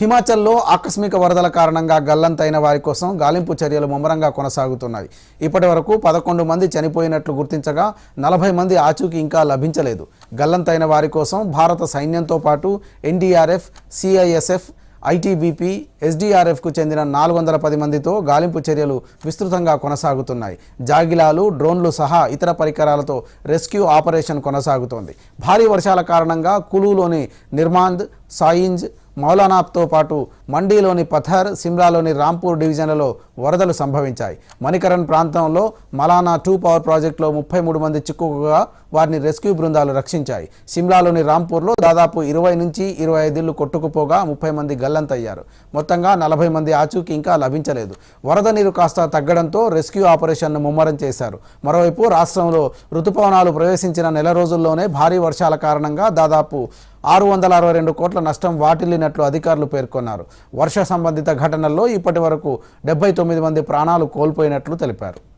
హిమాచల్లో ఆకస్మిక వరదల కారణంగా గల్లంతైన వారి కోసం గాలింపు చర్యలు ముమ్మరంగా కొనసాగుతున్నాయి. ఇప్పటి వరకు పదకొండు మంది చనిపోయినట్లు గుర్తించగా నలభై మంది ఆచూకీ ఇంకా లభించలేదు. గల్లంతైన వారి కోసం భారత సైన్యంతో పాటు ఎన్డీఆర్ఎఫ్ సిఐఎస్ఎఫ్ ఐటీబీపీ ఎస్డీఆర్ఎఫ్కు చెందిన నాలుగు వందల పది మందితో గాలింపు చర్యలు విస్తృతంగా కొనసాగుతున్నాయి. జాగిలాలు డ్రోన్లు సహా ఇతర పరికరాలతో రెస్క్యూ ఆపరేషన్ కొనసాగుతోంది. భారీ వర్షాల కారణంగా కులులోని నిర్మాంద్ సాయింజ్ మౌలానాబ్తో పాటు మండీలోని పథర్ సిమ్లాలోని రాంపూర్ డివిజన్లలో వరదలు సంభవించాయి. మణికరణ్ ప్రాంతంలో మలానా టూ పవర్ ప్రాజెక్టులో ముప్పై మూడు మంది చిక్కుకుగా వారిని రెస్క్యూ బృందాలు రక్షించాయి. సిమ్లాలోని రాంపూర్లో దాదాపు ఇరవై నుంచి ఇరవై ఐదు కొట్టుకుపోగా ముప్పై మంది గల్లంతయ్యారు. మొత్తంగా నలభై మంది ఆచూకీ ఇంకా లభించలేదు. వరద నీరు కాస్త తగ్గడంతో రెస్క్యూ ఆపరేషన్ను ముమ్మరం చేశారు. మరోవైపు రాష్ట్రంలో రుతుపవనాలు ప్రవేశించిన నెల రోజుల్లోనే భారీ వర్షాల కారణంగా దాదాపు ఆరు వందల అరవై రెండు కోట్ల నష్టం వాటిల్లినట్లు అధికారులు పేర్కొన్నారు. వర్ష సంబంధిత ఘటనల్లో ఇప్పటి వరకు డెబ్బై తొమ్మిది మంది ప్రాణాలు కోల్పోయినట్లు తెలిపారు